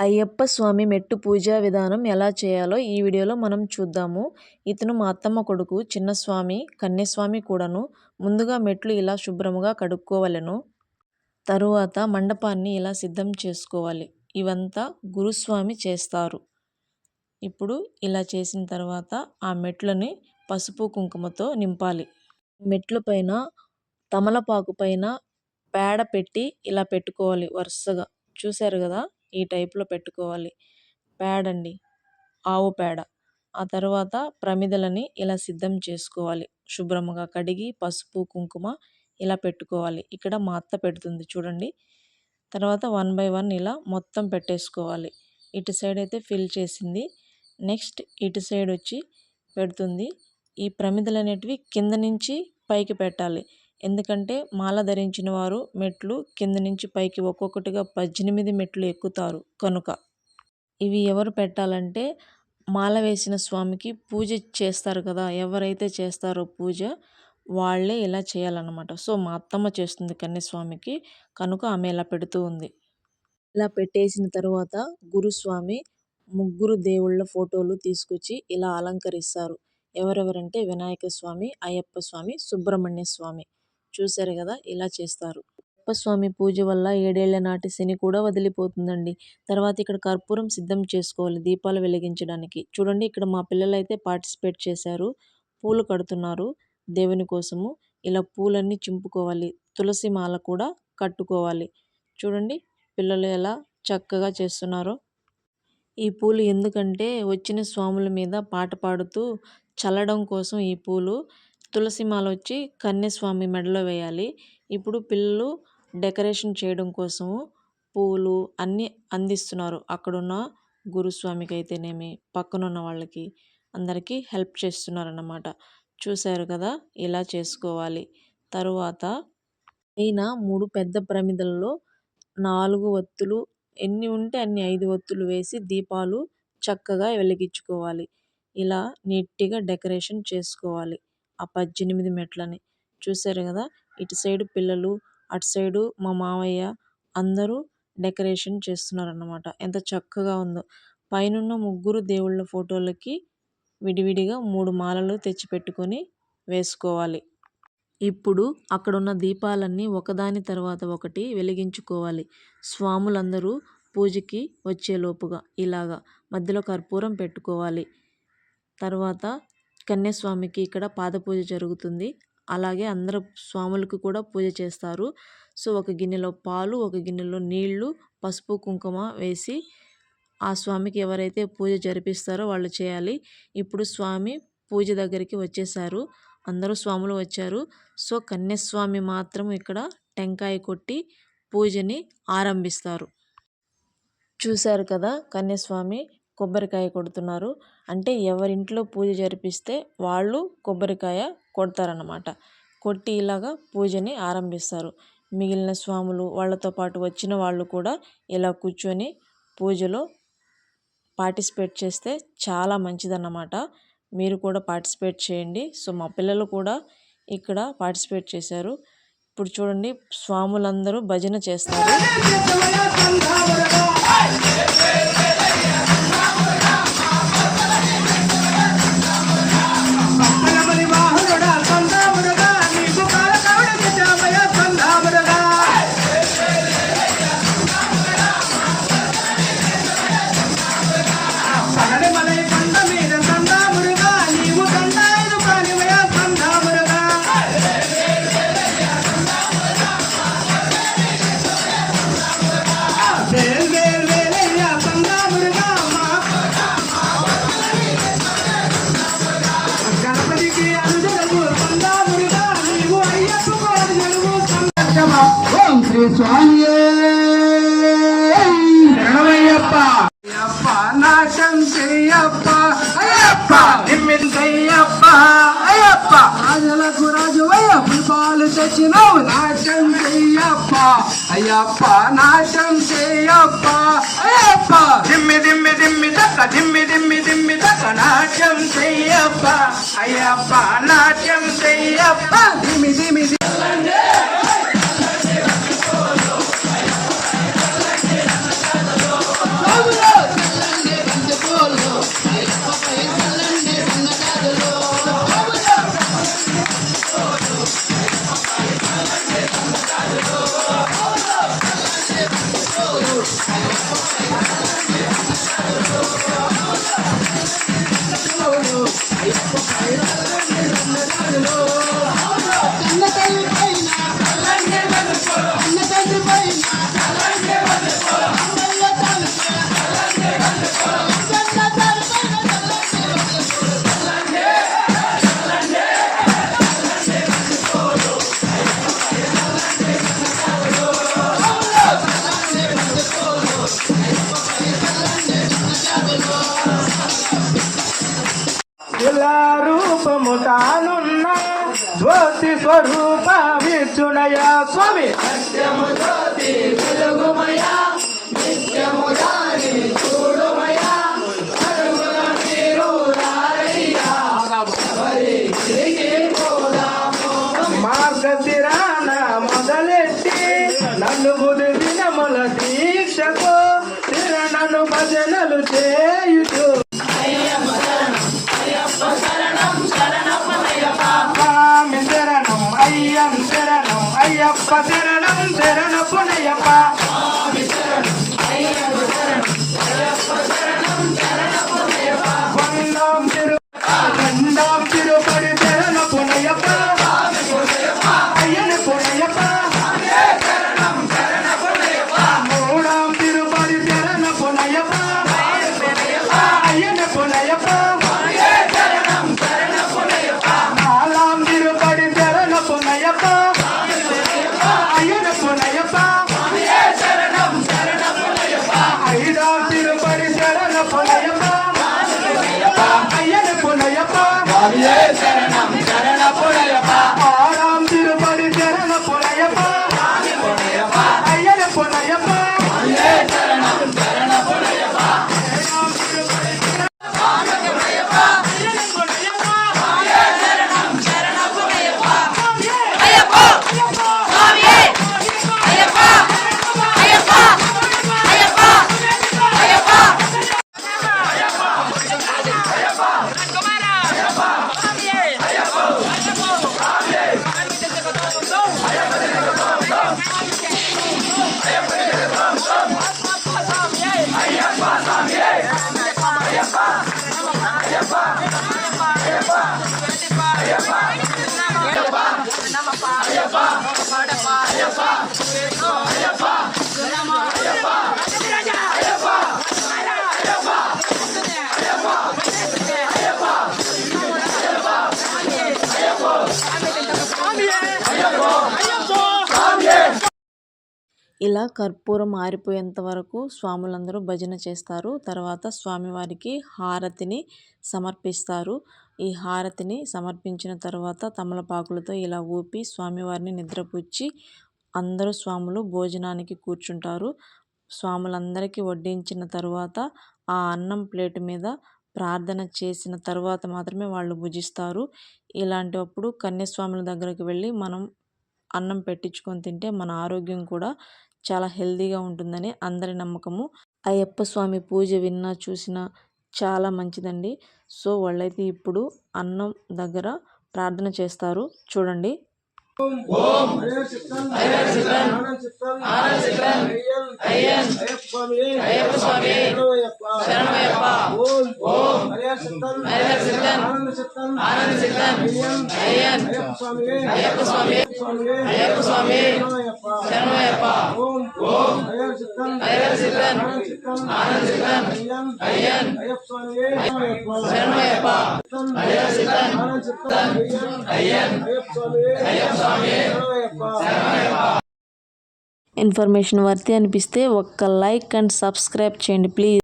అయ్యప్ప స్వామి మెట్టు పూజా విధానం ఎలా చేయాలో ఈ వీడియోలో మనం చూద్దాము. ఇతను మా అత్తమ్మ కొడుకు చిన్నస్వామి కన్యస్వామి కూడాను ముందుగా మెట్లు ఇలా శుభ్రముగా కడుక్కోవలను. తరువాత మండపాన్ని ఇలా సిద్ధం చేసుకోవాలి. ఇవంతా గురుస్వామి చేస్తారు. ఇప్పుడు ఇలా చేసిన తర్వాత ఆ మెట్లని పసుపు కుంకుమతో నింపాలి. మెట్ల పైన తమలపాకు పైన పేడ పెట్టి ఇలా పెట్టుకోవాలి వరుసగా. చూశారు కదా? ఈ టైప్లో పెట్టుకోవాలి. పేడ అండి ఆవు పేడ. ఆ తర్వాత ప్రమిదలని ఇలా సిద్ధం చేసుకోవాలి. శుభ్రంగా కడిగి పసుపు కుంకుమ ఇలా పెట్టుకోవాలి. ఇక్కడ మా అత్త పెడుతుంది చూడండి. తర్వాత వన్ బై వన్ ఇలా మొత్తం పెట్టేసుకోవాలి. ఇటు సైడ్ అయితే ఫిల్ చేసింది. నెక్స్ట్ ఇటు సైడ్ వచ్చి పెడుతుంది. ఈ ప్రమిదలు అనేటివి కింద నుంచి పైకి పెట్టాలి. ఎందుకంటే మాల ధరించిన వారు మెట్లు కింద నుంచి పైకి ఒక్కొక్కటిగా పద్దెనిమిది మెట్లు ఎక్కుతారు కనుక. ఇవి ఎవరు పెట్టాలంటే మాల వేసిన స్వామికి పూజ చేస్తారు కదా ఎవరైతే చేస్తారో పూజ వాళ్ళే ఇలా చేయాలన్నమాట. సో మా అత్తమ్మ చేస్తుంది కన్యస్వామికి కనుక ఆమె ఇలా పెడుతూ ఉంది. ఇలా పెట్టేసిన తర్వాత గురుస్వామి ముగ్గురు దేవుళ్ళ ఫోటోలు తీసుకొచ్చి ఇలా అలంకరిస్తారు. ఎవరెవరంటే వినాయక స్వామి అయ్యప్ప స్వామి సుబ్రహ్మణ్య స్వామి. చూశారు కదా! ఇలా చేస్తారు. స్వామి పూజ వల్ల ఏడేళ్ళ నాటి శని కూడా వదిలిపోతుందండి. తర్వాత ఇక్కడ కర్పూరం సిద్ధం చేసుకోవాలి దీపాలు వెలిగించడానికి. చూడండి ఇక్కడ మా పిల్లలు అయితే పార్టిసిపేట్ చేశారు. పూలు కడుతున్నారు దేవుని కోసము. ఇలా పూలన్నీ చింపుకోవాలి. తులసి మాల కూడా కట్టుకోవాలి. చూడండి పిల్లలు ఎలా చక్కగా చేస్తున్నారో. ఈ పూలు ఎందుకంటే వచ్చిన స్వాముల మీద పాట పాడుతూ చల్లడం కోసం ఈ పూలు తులసిమాల వచ్చి కన్యస్వామి మెడలో వేయాలి. ఇప్పుడు పిల్లలు డెకరేషన్ చేయడం కోసము పూలు అన్నీ అందిస్తున్నారు. అక్కడున్న గురుస్వామికి అయితేనేమి పక్కనున్న వాళ్ళకి అందరికీ హెల్ప్ చేస్తున్నారన్నమాట. చూశారు కదా ఇలా చేసుకోవాలి. తరువాత ఈయన మూడు పెద్ద ప్రమిదల్లో నాలుగు ఒత్తులు ఎన్ని ఉంటే అన్ని ఐదు ఒత్తులు వేసి దీపాలు చక్కగా వెలిగించుకోవాలి. ఇలా నీట్గా డెకరేషన్ చేసుకోవాలి. ఆ పద్దెనిమిది మెట్లని చూశారు కదా? ఇటు సైడు పిల్లలు అటు సైడు మా మావయ్య అందరూ డెకరేషన్ చేస్తున్నారన్నమాట. ఎంత చక్కగా ఉందో. పైనున్న ముగ్గురు దేవుళ్ళ ఫోటోలకి విడివిడిగా మూడు మాలలు తెచ్చిపెట్టుకొని వేసుకోవాలి. ఇప్పుడు అక్కడున్న దీపాలన్నీ ఒకదాని తర్వాత ఒకటి వెలిగించుకోవాలి. స్వాములందరూ పూజకి వచ్చేలోపుగా ఇలాగా మధ్యలో కర్పూరం పెట్టుకోవాలి. తర్వాత కన్యాస్వామికి ఇక్కడ పాద పూజ జరుగుతుంది. అలాగే అందరు స్వాములకు కూడా పూజ చేస్తారు. సో ఒక గిన్నెలో పాలు ఒక గిన్నెలో నీళ్ళు పసుపు కుంకుమ వేసి ఆ స్వామికి ఎవరైతే పూజ జరిపిస్తారో వాళ్ళు చేయాలి. ఇప్పుడు స్వామి పూజ దగ్గరికి వచ్చేసారు. అందరూ స్వాములు వచ్చారు. సో కన్యాస్వామి మాత్రం ఇక్కడ టెంకాయ కొట్టి పూజని ఆరంభిస్తారు. చూశారు కదా కన్యాస్వామి? కొబ్బరికాయ కొడుతున్నారు. అంటే ఎవరింట్లో పూజ జరిపిస్తే వాళ్ళు కొబ్బరికాయ కొడతారన్నమాట. కొట్టి ఇలాగా పూజని ఆరంభిస్తారు. మిగిలిన స్వాములు వాళ్ళతో పాటు వచ్చిన వాళ్ళు కూడా ఇలా కూర్చొని పూజలో పార్టిసిపేట్ చేస్తే చాలా మంచిదన్నమాట. మీరు కూడా పార్టిసిపేట్ చేయండి. సో మా పిల్లలు కూడా ఇక్కడ పార్టిసిపేట్ చేశారు. ఇప్పుడు చూడండి స్వాములందరూ భజన చేస్తారు. ఓం శ్రీ స్వామి శరణమయ్యప్ప అయ్యప్ప నాశం చెయ్యప్ప. అయ్యప్ప నిమ్మిందయ్యప్ప అయ్యప్ప. రాజులకు రాజు అయ్యప్ప పాలు తెచ్చినావు. నాశం చెయ్యప్ప. అయ్యప్ప నాశం చెయ్యప్ప. అయ్యప్ప. దిమ్మి దిమ్మి దిమ్మి దక్క దిమ్మి దిమ్మి దిమ్మి దక్క నాట్యం చెయ్యప్ప. అయ్యప్ప నాట్యం చెయ్యప్ప. దిమ్మి దిమ్మి. జ్యోతి స్వరూప విష్ణునయ స్వామి. మార్గశిరాన మొదలెట్టి నలుగురు దినముల దీక్షకు తిరణను భజనలు చేయుచు. అయ్యప్ప ఇలా కర్పూరం ఆరిపోయేంత వరకు స్వాములందరూ భజన చేస్తారు. తర్వాత స్వామివారికి హారతిని సమర్పిస్తారు. ఈ హారతిని సమర్పించిన తర్వాత తమలపాకులతో ఇలా ఊపి స్వామివారిని నిద్రపుచ్చి అందరూ స్వాములు భోజనానికి కూర్చుంటారు. స్వాములందరికీ వడ్డించిన తర్వాత ఆ అన్నం ప్లేటు మీద ప్రార్థన చేసిన తర్వాత మాత్రమే వాళ్ళు భుజిస్తారు. ఇలాంటప్పుడు కన్యస్వాముల దగ్గరికి వెళ్ళి మనం అన్నం పెట్టించుకొని తింటే మన ఆరోగ్యం కూడా చాలా హెల్తీగా ఉంటుందని అందరి నమ్మకము. అయ్యప్ప స్వామి పూజ విన్నా చూసినా చాలా మంచిదండి. సో వాళ్ళైతే ఇప్పుడు అన్నం దగ్గర ప్రార్థన చేస్తారు. చూడండి. అయ్యప్ప స్వామి. ఆనంద చిత్తం ఆనంద చిత్తం అయ్యన్ అయ్యప్ప స్వామి అయ్యప్ప స్వామి శరణమయ్యప్ప ఓం చిత్తం ఆనంద చిత్తం అయ్యన్ శరణమయ్యప్ప చిత్తం అయ్యన్ అయ్యప్ప స్వామి ఇన్ఫర్మేషన్ వర్తి అనిపిస్తే ఒక్క లైక్ అండ్ సబ్స్క్రైబ్ చేయండి ప్లీజ్